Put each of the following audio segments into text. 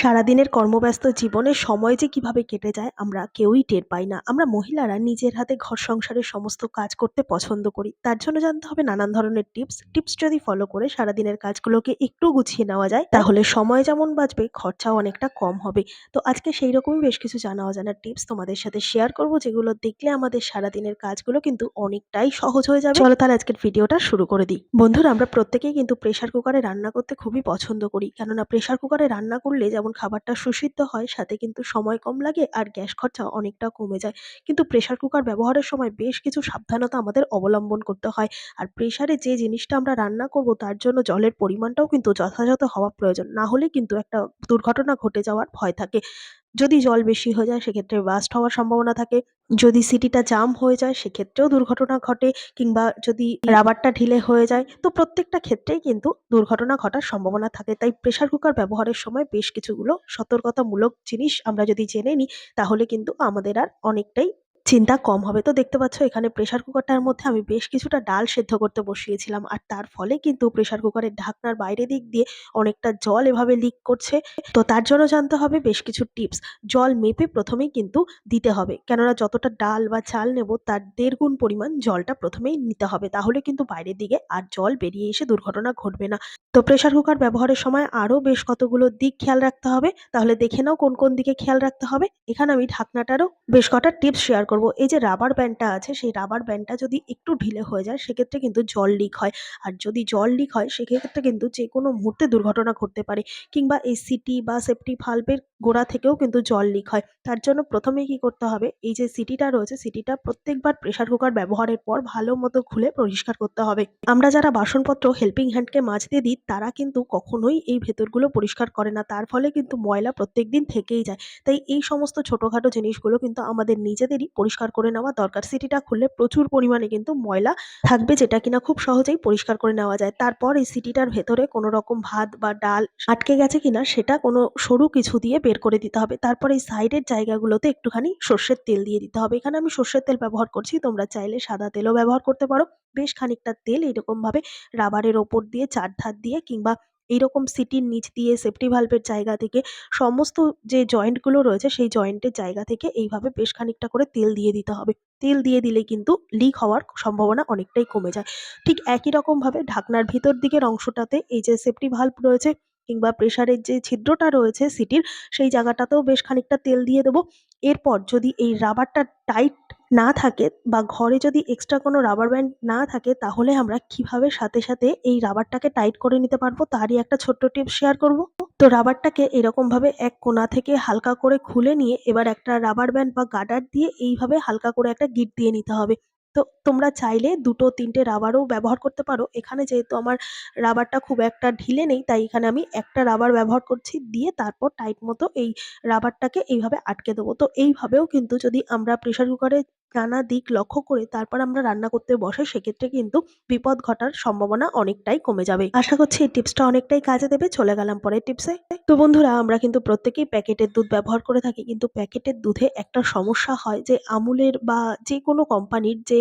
সারাদিনের কর্মব্যস্ত জীবনে সময় যে কীভাবে কেটে যায়, আমরা কেউই টের পাই না। আমরা মহিলারা নিজের হাতে ঘর সংসারের সমস্ত কাজ করতে পছন্দ করি। তার জন্য জানতে হবে নানান ধরনের টিপস। টিপস যদি ফলো করে সারাদিনের কাজগুলোকে একটু গুছিয়ে নেওয়া যায়, তাহলে সময় যেমন বাঁচবে, খরচাও অনেকটা কম হবে। তো আজকে সেই রকমই বেশ কিছু জানা অজানা টিপস তোমাদের সাথে শেয়ার করব, যেগুলো দেখলে আমাদের সারাদিনের কাজগুলো কিন্তু অনেকটাই সহজ হয়ে যাবে। চলো তাহলে আজকের ভিডিওটা শুরু করে দিই। বন্ধুরা, আমরা প্রত্যেকেই কিন্তু প্রেশার কুকারে রান্না করতে খুবই পছন্দ করি। কেননা প্রেশার কুকারে রান্না করলে যেমন খাবারটা সুসিদ্ধ হয়, সাথে কিন্তু সময় কম লাগে আর গ্যাস খরচা অনেকটা কমে যায়। কিন্তু প্রেশার কুকার ব্যবহারের সময় বেশ কিছু সাবধানতা আমাদের অবলম্বন করতে হয়। আর প্রেশারে যে জিনিসটা আমরা রান্না করব, তার জন্য জলের পরিমাণটাও কিন্তু যথাযথ হওয়া প্রয়োজন। না হলে কিন্তু একটা দুর্ঘটনা ঘটে যাওয়ার ভয় থাকে। যদি জল বেশি হয়ে যায় সেক্ষেত্রে বাস্ট হওয়ার সম্ভাবনা থাকে। যদি সিটিটা জাম হয়ে যায় সেক্ষেত্রেও দুর্ঘটনা ঘটে কিংবা যদি রাবারটা ঢিলে হয়ে যায় তো প্রত্যেকটা ক্ষেত্রেই কিন্তু দুর্ঘটনা ঘটার সম্ভাবনা থাকে। তাই প্রেশার কুকার ব্যবহারের সময় বেশ কিছুগুলো সতর্কতামূলক জিনিস আমরা যদি জেনে নিই তাহলে কিন্তু আমাদের আর অনেকটাই চিন্তা কম হবে। তো দেখতে পাচ্ছ, এখানে প্রেশার কুকারটার মধ্যে আমি বেশ কিছুটা ডাল সেদ্ধ করতে বসিয়েছিলাম। আর তার ফলে কিন্তু প্রেশার কুকারের ঢাকনার বাইরে দিক দিয়ে অনেকটা জল এভাবে লিক করছে। তো তার জন্য জানতে হবে বেশ কিছু টিপস জল মেপে প্রথমেই কিন্তু দিতে হবে। কেননা যতটা ডাল বা চাল নেব, তার দেড় গুণ পরিমাণ জলটা প্রথমেই নিতে হবে। তাহলে কিন্তু বাইরের দিকে আর জল বেরিয়ে এসে দুর্ঘটনা ঘটবে না। তো প্রেশার কুকার ব্যবহারের সময় আরও বেশ কতগুলো দিক খেয়াল রাখতে হবে। তাহলে দেখে নাও কোন কোন দিকে খেয়াল রাখতে হবে। এখানে আমি ঢাকনাটারও বেশ কটা টিপস শেয়ার করব। এই যে রাবার ব্যান্ডটা আছে, সেই রাবার ব্যান্ডটা যদি একটু ঢিলে হয়ে যায়, সেক্ষেত্রে কিন্তু জল লিক হয়। আর যদি জল লিক হয়, সেক্ষেত্রে কিন্তু যে কোনো মুহূর্তে দুর্ঘটনা ঘটতে পারে। কিংবা এই সিটি বা সেফটি ভাল্বের গোড়া থেকেও কিন্তু জল লিক হয়। তার জন্য প্রথমে কি করতে হবে? এই যে সিটিটা রয়েছে, সিটিটা প্রত্যেকবার প্রেশার কুকার ব্যবহারের পর ভালো মতো খুলে পরিষ্কার করতে হবে। আমরা যারা বাসনপত্র হেল্পিং হ্যান্ডকে মাজতে দিই, তারা কিন্তু কখনোই এই ভেতরগুলো পরিষ্কার করে না। তার ফলে কিন্তু ময়লা প্রত্যেক দিন থেকেই যায়। তাই এই সমস্ত ছোটোখাটো জিনিসগুলো কিন্তু আমাদের নিজেদেরই পরিষ্কার করে নেওয়া দরকার। সিটিটা খুললে প্রচুর পরিমাণে কিন্তু ময়লা থাকবে, যেটা কিনা খুব সহজেই পরিষ্কার করে নেওয়া যায়। তারপর এই সিটিটার ভেতরে কোনো রকম ভাত বা ডাল আটকে গেছে কিনা, সেটা কোনো সরু কিছু দিয়ে বের করে দিতে হবে। তারপর এই সাইডের জায়গাগুলোতে একটুখানি সর্ষের তেল দিয়ে দিতে হবে। এখানে আমি সর্ষের তেল ব্যবহার করছি, তোমরা চাইলে সাদা তেলও ব্যবহার করতে পারো। বেশ খানিকটা তেল এইরকমভাবে রাবারের ওপর দিয়ে চার ধার দিয়ে কিংবা এইরকম সিটির নিচ দিয়ে সেফটি ভাল্বের জায়গা থেকে সমস্ত যে জয়েন্টগুলো রয়েছে, সেই জয়েন্টের জায়গা থেকে এইভাবে বেশ খানিকটা করে তেল দিয়ে দিতে হবে। তেল দিয়ে দিলে কিন্তু লিক হওয়ার সম্ভাবনা অনেকটাই কমে যায়। ঠিক একই রকমভাবে ঢাকনার ভিতর দিকের অংশটাতে এই যে সেফটি ভাল্ব রয়েছে কিংবা প্রেসারের যে ছিদ্রটা রয়েছে সিটির, সেই জায়গাটাতেও বেশ খানিকটা তেল দিয়ে দেবো। এরপর যদি এই রাবারটা টাইট না থাকে বা ঘরে যদি এক্সট্রা কোনো রাবার ব্যান্ড না থাকে, তাহলে আমরা কীভাবে সাথে সাথে এই রাবারটাকে টাইট করে নিতে পারব, তারই একটা ছোট্ট টিপ শেয়ার করব। তো রাবারটাকে এরকমভাবে এক কোণা থেকে হালকা করে খুলে নিয়ে, এবার একটা রাবার ব্যান্ড বা গার্ডার দিয়ে এইভাবে হালকা করে একটা গিঁট দিয়ে নিতে হবে। তো তোমরা চাইলে দুটো, তিনটে রাবারও ব্যবহার করতে পারো। এখানে যেহেতু আমার রাবারটা খুব একটা ঢিলে নেই, তাই এখানে আমি একটা রাবার ব্যবহার করছি, দিয়ে তারপর টাইট মতো এই রাবারটাকে এইভাবে আটকে দেবো। তো এইভাবেও কিন্তু যদি আমরা প্রেসার কুকারে নানা দিক লক্ষ্য করে তারপর আমরা রান্না করতে বসে, সেক্ষেত্রে কিন্তু বিপদ ঘটার সম্ভাবনা অনেকটাই কমে যাবে। আশা করছি এই টিপসটা অনেকটাই কাজে দেবে। চলে গেলাম পরের টিপসে। তো বন্ধুরা, আমরা কিন্তু প্রত্যেকেই প্যাকেটের দুধ ব্যবহার করে থাকি, কিন্তু প্যাকেটের দুধে একটা সমস্যা হয় যে, আমুলের বা যে কোনো কোম্পানির যে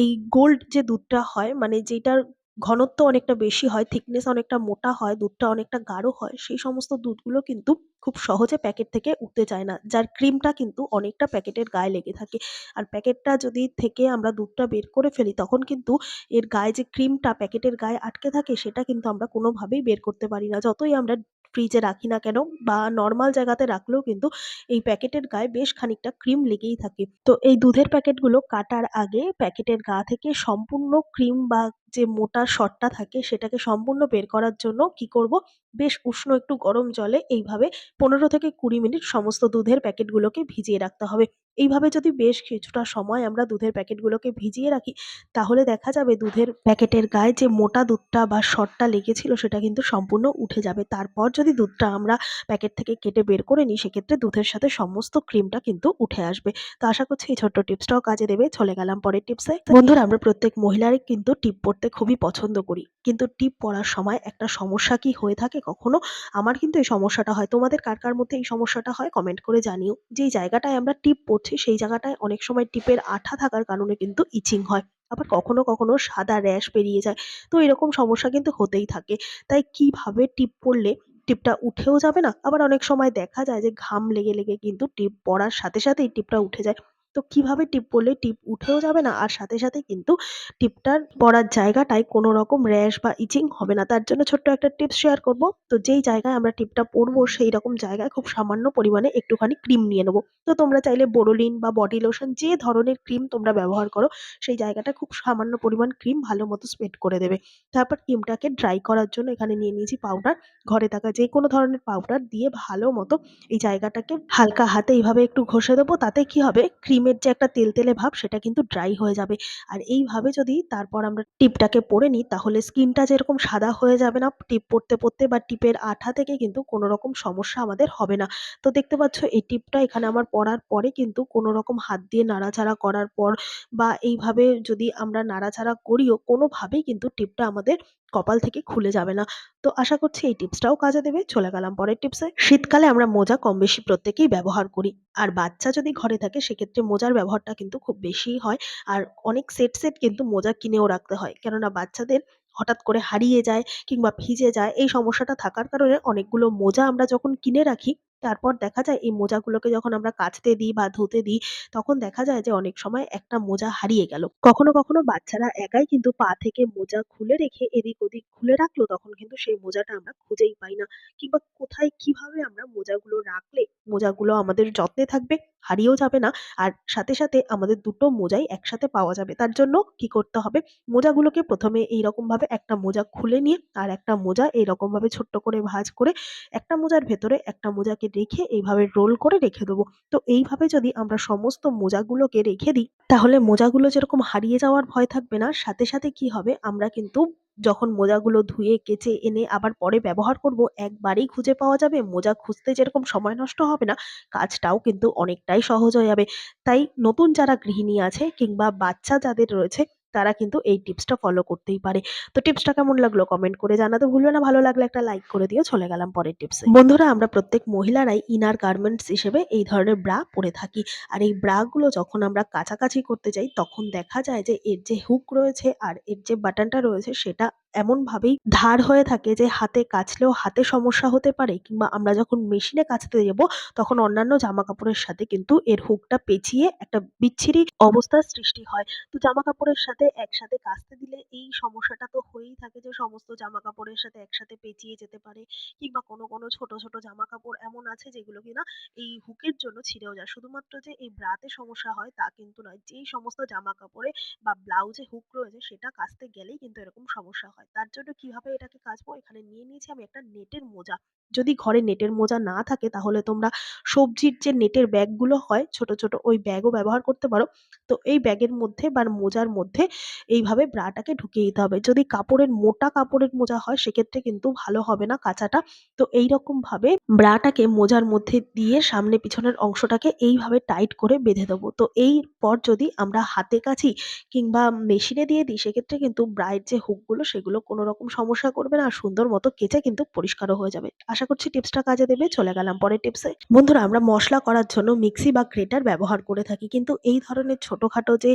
এই গোল্ড যে দুধটা হয় মানে যেটার ঘনত্ব অনেকটা বেশি হয় থিকনেস অনেকটা মোটা হয়, দুধটা অনেকটা গাঢ় হয়, সেই সমস্ত দুধগুলো কিন্তু খুব সহজে প্যাকেট থেকে উঠতে চায় না, যার ক্রিমটা কিন্তু অনেকটা প্যাকেটের গায়ে লেগে থাকে। আর প্যাকেটটা যদি থেকে আমরা দুধটা বের করে ফেলি, তখন কিন্তু এর গায়ে যে ক্রিমটা প্যাকেটের গায়ে আটকে থাকে, সেটা কিন্তু আমরা কোনোভাবেই বের করতে পারি না। যতই আমরা ফ্রিজে রাখি না কেন, বা নর্মাল জায়গাতে রাখলেও কিন্তু এই প্যাকেটের গায়ে বেশ খানিকটা ক্রিম লেগেই থাকে। তো এই দুধের প্যাকেটগুলো কাটার আগে প্যাকেটের গা থেকে সম্পূর্ণ ক্রিম বা যে মোটা সরটা থাকে সেটাকে সম্পূর্ণ বের করার জন্য কি করব? বেশ উষ্ণ একটু গরম জলে এইভাবে পনেরো থেকে কুড়ি মিনিট সমস্ত দুধের প্যাকেটগুলোকে ভিজিয়ে রাখতে হবে। এইভাবে যদি বেশ কিছুটা সময় আমরা দুধের প্যাকেটগুলোকে ভিজিয়ে রাখি, তাহলে দেখা যাবে দুধের প্যাকেটের গায়ে যে মোটা দুধটা বা সরটা লেগেছিল সেটা কিন্তু সম্পূর্ণ উঠে যাবে। তারপর যদি দুধটা আমরা প্যাকেট থেকে কেটে বের করে নিই, সেক্ষেত্রে দুধের সাথে সমস্ত ক্রিমটা কিন্তু উঠে আসবে। তো আশা করছি এই ছোট্ট টিপসটাও কাজে দেবে। চলে গেলাম পরের টিপসে। বন্ধুরা, আমরা প্রত্যেক মহিলারই কিন্তু টিপ পড়তে খুবই পছন্দ করি। কিন্তু টিপ পড়ার সময় একটা সমস্যা কি হয়ে থাকে কখনো? আমার কিন্তু এই সমস্যাটা হয়। তোমাদের কার কার মধ্যে এই সমস্যাটা হয় কমেন্ট করে জানিও। যেই জায়গাটায় আমরা টিপ পড়ছি, সেই জায়গাটায় অনেক সময় টিপের আঠা থাকার কারণে কিন্তু ইচিং হয়। আবার কখনো কখনো সাদা র্যাশ বেরিয়ে যায়। তো এরকম সমস্যা কিন্তু হতেই থাকে। তাই কীভাবে টিপ পড়লে টিপটা উঠেও যাবে না? আবার অনেক সময় দেখা যায় যে ঘাম লেগে লেগে কিন্তু টিপ পড়ার সাথে সাথেই টিপটা উঠে যায়। তো কীভাবে টিপ পরলে টিপ উঠেও যাবে না? আর সাথে সাথে কিন্তু টিপটার পরার জায়গাটায় কোনো রকম র্যাশ বা ইচিং হবে না। তার জন্য ছোট্ট একটা টিপস শেয়ার করব। তো যেই জায়গায় আমরা টিপটা পরবো সেই রকম জায়গায় খুব সামান্য পরিমাণে একটুখানি ক্রিম নিয়ে নেব। তো তোমরা চাইলে বোরোলিন বা বডি লোশন, যে ধরনের ক্রিম তোমরা ব্যবহার করো, সেই জায়গাটা খুব সামান্য পরিমাণ ক্রিম ভালো মতো স্প্রেড করে দেবে। তারপর ক্রিমটাকে ড্রাই করার জন্য এখানে নিয়ে নিয়েছি পাউডার। ঘরে থাকা যে কোনো ধরনের পাউডার দিয়ে ভালো মতো এই জায়গাটাকে হালকা হাতে এইভাবে একটু ঘষে দেবো। তাতে কি হবে? ক্রিমের যে একটা তেলতেলে ভাব, সেটা কিন্তু ড্রাই হয়ে যাবে। আর এইভাবে যদি তারপর আমরা টিপটাকে পরে নিই, তাহলে স্কিনটা যেরকম সাদা হয়ে যাবে না, টিপ পরতে পরতে বা টিপের আঠা থেকে কিন্তু কোনো রকম সমস্যা আমাদের হবে না। তো দেখতে পাচ্ছ, এই টিপটা এখানে আমার পরার পরে কিন্তু কোনো রকম হাত দিয়ে নাড়াচাড়া করার পর বা এইভাবে যদি আমরা নাড়াচাড়া করিও, কোনোভাবেই কিন্তু টিপটা আমাদের কপাল থেকে খুলে যাবে না। তো আশা করছি এই টিপসটাও কাজে দেবে। চলে গেলাম পরের টিপসে শীতকালে আমরা মোজা কম বেশি প্রত্যেকেই ব্যবহার করি। আর বাচ্চা যদি ঘরে থাকে, সেক্ষেত্রে মোজার ব্যবহারটা কিন্তু খুব বেশিই হয়। আর অনেক সেট সেট কিন্তু মোজা কিনেও রাখতে হয়। কেননা বাচ্চাদের হঠাৎ করে হারিয়ে যায় কিংবা ভিজে যায়, এই সমস্যাটা থাকার কারণে অনেকগুলো মোজা আমরা যখন কিনে রাখি তারপর দেখা যায় এই মোজাগুলোকে যখন আমরা কাচতে দিই বা ধুতে দিই, তখন দেখা যায় যে অনেক সময় একটা মোজা হারিয়ে গেল। কখনো কখনো বাচ্চারা একাই কিন্তু পা থেকে মোজা খুলে রেখে এদিক ওদিক খুলে রাখল, তখন কিন্তু সেই মোজাটা আমরা খুঁজেই পাই না। কিংবা কোথায় কীভাবে আমরা মোজাগুলো রাখলে মোজাগুলো আমাদের যত্নে থাকবে, হারিয়েও যাবে না, আর সাথে সাথে আমাদের দুটো মোজাই একসাথে পাওয়া যাবে। তার জন্য কি করতে হবে? মোজাগুলোকে প্রথমে এইরকম ভাবে একটা মোজা খুলে নিয়ে, আর একটা মোজা এইরকম ভাবে ছোট্ট করে ভাঁজ করে, একটা মোজার ভেতরে একটা মোজাকে রেখে এইভাবে রোল করে রেখে দেবো। তো এইভাবে যদি আমরা সমস্ত মোজাগুলোকে রেখে দিই, তাহলে মোজাগুলো যেরকম হারিয়ে যাওয়ার ভয় থাকবে না, সাথে সাথে কি হবে, আমরা কিন্তু যখন মোজাগুলো ধুয়ে, কেচে, এনে আবার পরে ব্যবহার করব, একবারেই খুঁজে পাওয়া যাবে, মোজা খুঁজতে যেরকম সময় নষ্ট হবে না, কাজটাও কিন্তু অনেকটাই সহজ হয়ে যাবে। তাই নতুন যারা গৃহিণী আছে কিংবা বাচ্চা যাদের রয়েছে তারা কিন্তু এই টিপসটা ফলো করতেই পারে। তো টিপসটা কেমন লাগল কমেন্ট করে জানাতে ভুলবে না। ভালো লাগলে একটা লাইক করে দিয়ে চলে গেলাম পরের টিপস বন্ধুরা, আমরা প্রত্যেক মহিলারাই ইনার গার্মেন্টস হিসেবে এই ধরনের ব্রা পরে থাকি। আর এই ব্রাগুলো যখন আমরা কাছাকাছি করতে যাই, তখন দেখা যায় যে এর যে হুক রয়েছে আর এর যে বাটনটা রয়েছে, সেটা এমনভাবেই ধার হয়ে থাকে যে হাতে কাচলেও হাতে সমস্যা হতে পারে কিংবা আমরা যখন মেশিনে কাচতে যাব, তখন অন্যান্য জামা কাপড়ের সাথে কিন্তু এর হুকটা পেঁচিয়ে একটা বিচ্ছিরি অবস্থার সৃষ্টি হয়। তো জামা কাপড়ের সাথে একসাথে কাচতে দিলে এই সমস্যাটা তো হয়েই থাকে যে সমস্ত জামা কাপড়ের সাথে একসাথে পেঁচিয়ে যেতে পারে কিংবা কোনো কোনো ছোট ছোট জামা কাপড় এমন আছে যেগুলো কিনা এই হুকের জন্য ছিঁড়েও যায়। শুধুমাত্র যে এই ব্রাতে সমস্যা হয় তা কিন্তু নয়, যেই সমস্ত জামা কাপড়ে বা ব্লাউজে হুক রয়েছে সেটা কাচতে গেলেই কিন্তু এরকম সমস্যা হয়। তার জন্য কীভাবে এটাকে কাচবো? এখানে নিয়ে নিয়েছি আমি একটা নেটের মোজা। যদি ঘরে নেটের মোজা না থাকে, তাহলে তোমরা সবজির যে নেটের ব্যাগগুলো হয়, ছোট ছোট, ওই ব্যাগও ব্যবহার করতে পারো। তো এই ব্যাগের মধ্যে বা মোজার মধ্যে এইভাবে ব্রাটাকে ঢুকিয়ে দিতে হবে। যদি কাপড়ের মোটা কাপড়ের মোজা হয়, সেক্ষেত্রে কিন্তু ভালো হবে না কাঁচাটা। তো এই ভাবে ব্রাটাকে মোজার মধ্যে দিয়ে সামনে পিছনের অংশটাকে এইভাবে টাইট করে বেঁধে দেবো। তো এই পর যদি আমরা হাতে কাছি কিংবা মেশিনে দিয়ে দিই, সেক্ষেত্রে কিন্তু ব্রায়ের যে হুকগুলো, সেগুলো কোনো রকম সমস্যা করবে না, আর সুন্দর মতো কেচে কিন্তু পরিষ্কারও হয়ে যাবে। আশা করছি টিপসটা কাজে দেবে, চলে গেলাম পরের টিপসে। বন্ধুরা, আমরা মশলা করার জন্য মিক্সি বা গ্রেটার ব্যবহার করে থাকি, কিন্তু এই ধরনের ছোটোখাটো যে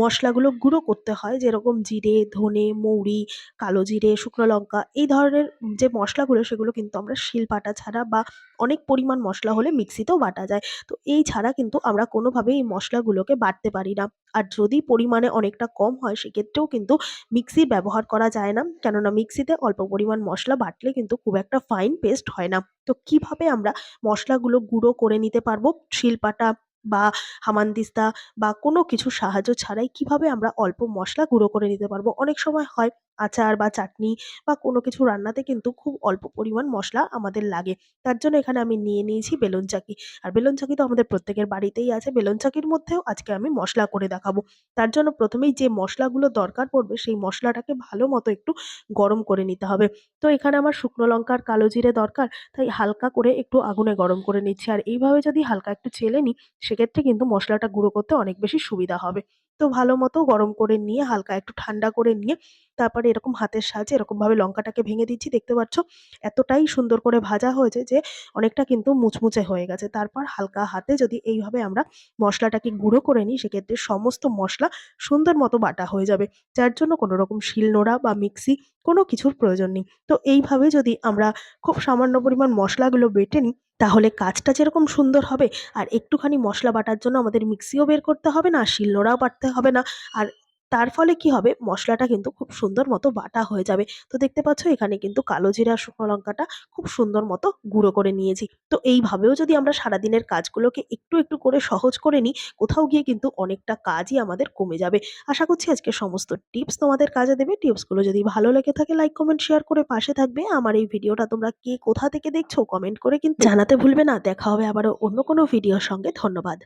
মশলাগুলো গুঁড়ো করতে হয়, যেরকম জিরে, ধনে, মৌরি, কালো জিরে, শুকনো লঙ্কা, এই ধরনের যে মশলাগুলো, সেগুলো কিন্তু আমরা শিলপাটা ছাড়া বা অনেক পরিমাণ মশলা হলে মিক্সিতেও বাটা যায়। তো এই ছাড়া কিন্তু আমরা কোনোভাবেই এই মশলাগুলোকে বাটতে পারি না। আর যদি পরিমাণে অনেকটা কম হয়, সেক্ষেত্রেও কিন্তু মিক্সি ব্যবহার করা যায় না। কেননা মিক্সিতে অল্প পরিমাণ মশলা বাটলে কিন্তু খুব একটা ফাইন পেস্ট হয় না। তো কীভাবে আমরা মশলাগুলো গুঁড়ো করে নিতে পারব? শিলপাটা বা হামানদিস্তা বা কোনো কিছু সাহায্য ছাড়াই কীভাবে আমরা অল্প মশলা গুঁড়ো করে নিতে পারব? অনেক সময় হয় আচার বা চাটনি বা কোনো কিছু রান্নাতে কিন্তু খুব অল্প পরিমাণ মশলা আমাদের লাগে। তার জন্য এখানে আমি নিয়ে নিয়েছি বেলুন চাকি। আর বেলুন চাকি তো আমাদের প্রত্যেকের বাড়িতেই আছে। বেলুন চাকির মধ্যেও আজকে আমি মশলা করে দেখাবো। তার জন্য প্রথমেই যে মশলাগুলো দরকার পড়বে সেই মশলাটাকে ভালো মতো একটু গরম করে নিতে হবে। তো এখানে আমার শুকনো লঙ্কার কালো জিরে দরকার, তাই হালকা করে একটু আগুনে গরম করে নিচ্ছি। আর এইভাবে যদি হালকা একটু চেলে নিই, সেক্ষেত্রে কিন্তু মশলাটা গুঁড়ো করতে অনেক বেশি সুবিধা হবে। তো ভালো মতো গরম করে নিয়ে, হালকা একটু ঠান্ডা করে নিয়ে তারপরে এরকম হাতের সাহায্যে এরকমভাবে লঙ্কাটাকে ভেঙে দিচ্ছি। দেখতে পাচ্ছ? এতটাই সুন্দর করে ভাজা হয়েছে যে, অনেকটা কিন্তু মুচমুচে হয়ে গেছে। তারপর হালকা হাতে যদি এইভাবে আমরা মশলাটাকে গুঁড়ো করে নিই, সেক্ষেত্রে সমস্ত মশলা সুন্দর মতো বাটা হয়ে যাবে। যার জন্য কোনো রকম শিলনোড়া বা মিক্সি কোনো কিছুর প্রয়োজন নেই। তো এইভাবে যদি আমরা খুব সামান্য পরিমাণ মশলাগুলো বেটে নিই, তাহলে কাজটা যেরকম সুন্দর হবে, আর একটুখানি মশলা বাটার জন্য আমাদের মিক্সিও বের করতে হবে না, শিলনোড়াও বাটতে হবে না। আর তার ফলে কি হবে? মশলাটা কিন্তু খুব সুন্দর মতো বাটা হয়ে যাবে। তো দেখতে পাচ্ছ, এখানে কিন্তু কালো জিরা, শুকনো লঙ্কাটা খুব সুন্দর মতো গুঁড়ো করে নিয়েছি। তো এইভাবেও যদি আমরা সারাদিনের কাজগুলোকে একটু একটু করে সহজ করে নিই, কোথাও গিয়ে কিন্তু অনেকটা কাজই আমাদের কমে যাবে। আশা করছি আজকে সমস্ত টিপস তোমাদের কাজে দেবে। টিপসগুলো যদি ভালো লেগে থাকে, লাইক, কমেন্ট, শেয়ার করে পাশে থাকবে। আমার এই ভিডিওটা তোমরা কে কোথা থেকে দেখছ, কমেন্ট করে কিন্তু জানাতে ভুলবে না। দেখা হবে আবারও অন্য কোনো ভিডিওর সঙ্গে। ধন্যবাদ।